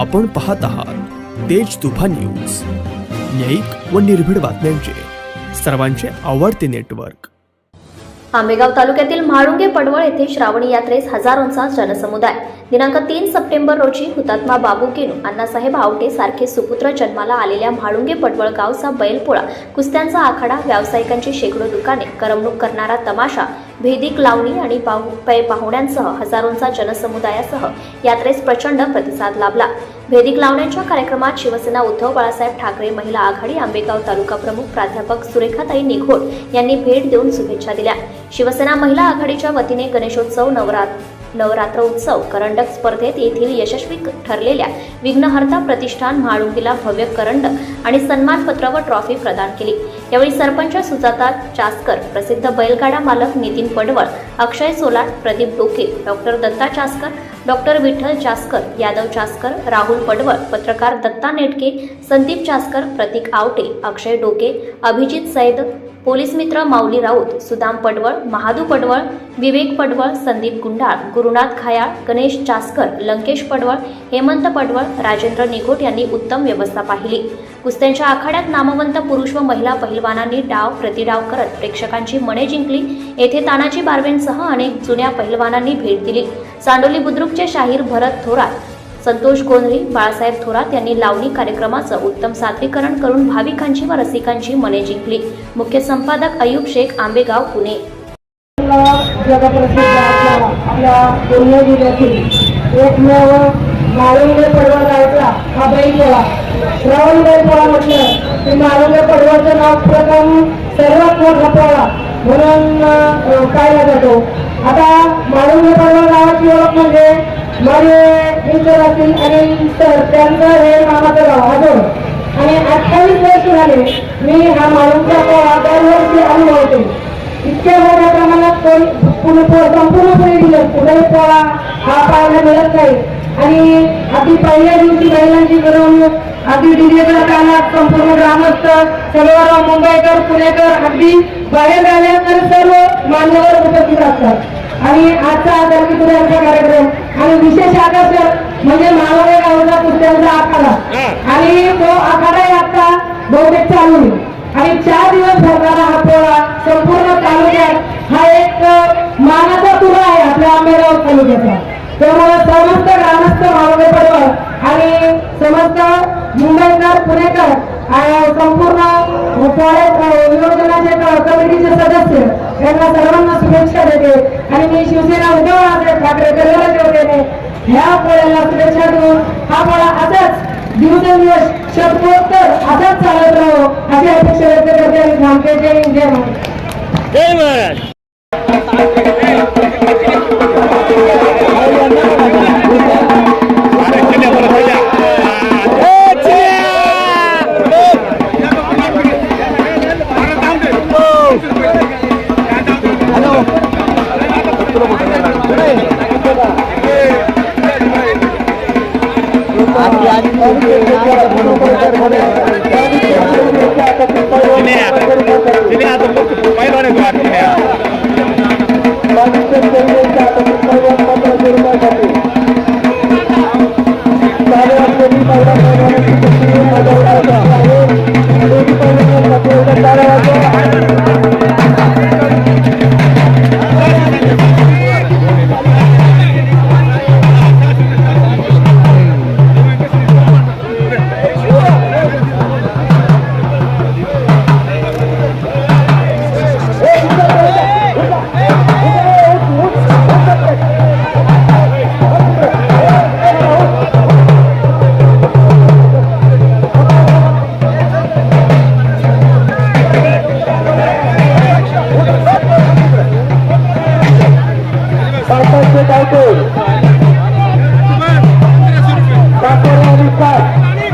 आपण पाहत आहात तेज तुफा न्यूज. न्यायिक व निर्भीड बातम्यांचे. सर्वांचे आवडते नेटवर्क. आंबेगाव तालुक्यातील म्हाळुंगे पडवळ येथे श्रावणी यात्रेस हजारोंचा जनसमुदाय. दिनांक तीन सप्टेंबर रोजी हुतात्मा बाबू केनू अण्णासाहेब आवटे सारखे सुपुत्र जन्माला आलेल्या म्हाळुंगे पडवळ गावचा बैलपोळा कुस्त्यांचा आखाडा व्यावसायिकांची शेकडो दुकाने करमणूक करणारा तमाशा भेदिक लावणी आणि पाहु पै पाहुण्यांसह हजारोंचा जनसमुदायासह यात्रेस प्रचंड प्रतिसाद लाभला. भेदिक लावण्याच्या कार्यक्रमात शिवसेना उद्धव बाळासाहेब ठाकरे महिला आघाडी आंबेगाव तालुका प्रमुख प्राध्यापक सुरेखाताई निघोड यांनी भेट देऊन शुभेच्छा दिल्या. शिवसेना महिला आघाडीच्या वतीने गणेशोत्सव नवरात्र नवरात्र उत्सव करंडक स्पर्धेत येथील यशस्वी ठरलेल्या विघ्नहर्ता प्रतिष्ठान म्हाळुंगीला भव्य करंडक आणि सन्मानपत्र व ट्रॉफी प्रदान केली. यावेळी सरपंच सुजाता चासकर प्रसिद्ध बैलगाडा मालक नितीन पडवळ अक्षय सोलाट प्रदीप डोके डॉक्टर दत्ता चासकर डॉक्टर विठ्ठल चासकर यादव चासकर राहुल पडवळ पत्रकार दत्ता नेटके संदीप चासकर प्रतीक आवटे अक्षय डोके अभिजित सैद पोलीस मित्र माऊली राऊत सुदाम पडवळ महादू पडवळ विवेक पडवळ संदीप गुंडाळ गुरुनाथ खायाळ गणेश चासकर लंकेश पडवळ हेमंत पडवळ राजेंद्र निघोट यांनी उत्तम व्यवस्था पाहिली. कुस्त्यांच्या आखाड्यात नामवंत पुरुष व महिला पहिलवानांनी डाव प्रतिडाव करत प्रेक्षकांची मने जिंकली. येथे तानाजी बारवेंसह अनेक जुन्या पहिलवानांनी भेट दिली. चांडोली बुद्रुकचे शाहीर भरत थोरात संतोष गोंधळी बाळासाहेब थोरात यांनी लावणी कार्यक्रमाचं उत्तम सादरीकरण करून भाविकांची व रसिकांची मने जिंकली. मुख्य संपादक अयूब शेख आंबेगाव पुणे. जगप्रसिद्ध आपल्या पुणे जिल्ह्यातील एकमेव हा बैल गावचा हा बैल पोळा म्हटलं. की माळुंगे पडवाचं नाव प्रथम सर्वात मोठा पोळा. म्हणून पाहिला जातो. आता माळुंगे पडवा नावाची ओळख म्हणजे माझे मित्र असतील आणि सर त्यांचं हे मामाचं गाव आजोळ. आणि अठ्ठावीस वर्ष झाले मी हा माळुंगा पोळा दरवर्षी अनुभवते. इतक्या मोठ्या प्रमाणात कोण पुणे संपूर्ण पुणे दिलं कुठेही पोळा हा पाहायला मिळत नाही. आणि अगदी पहिल्या दिवशी महिलांची मिरवणूक अगदी डीजेच्या कानात संपूर्ण ग्रामस्थ सर्व मुंबईकर पुणेकर अगदी बाहेर आल्या सर्व मान्यवर उपस्थित असतात. आणि आजचा दर्शकुऱ्यांचा कार्यक्रम आणि विशेष आकर्षण म्हणजे मालवणे गावचा कुस्त्यांचा आखाडा. आणि तो आखाडा आता बहुतेक चालू आहे. आणि चार दिवस भरणारा हा पोळा संपूर्ण तालुक्यात हा एक मानाचा तुरा आहे आपल्या आंबेगाव तालुक्याचा. त्यामुळे समस्त ग्रामस्थ मावळे आणि समस्त मुंबईकर पुणेकर संपूर्ण पोळे नियोजनाचे कमिटीचे सदस्य यांना सर्वांना शुभेच्छा देते. आणि मी शिवसेना उद्धव ठाकरे परिवाराच्या वतीने ह्या पोळ्याला शुभेच्छा देऊन हा पोळा असाच दिवसेंदिवस शब्दोत्तर असाच चालत राहो अशी अपेक्षा व्यक्त करते आणि थांबते जय हिंद जय महाराज. सरपंच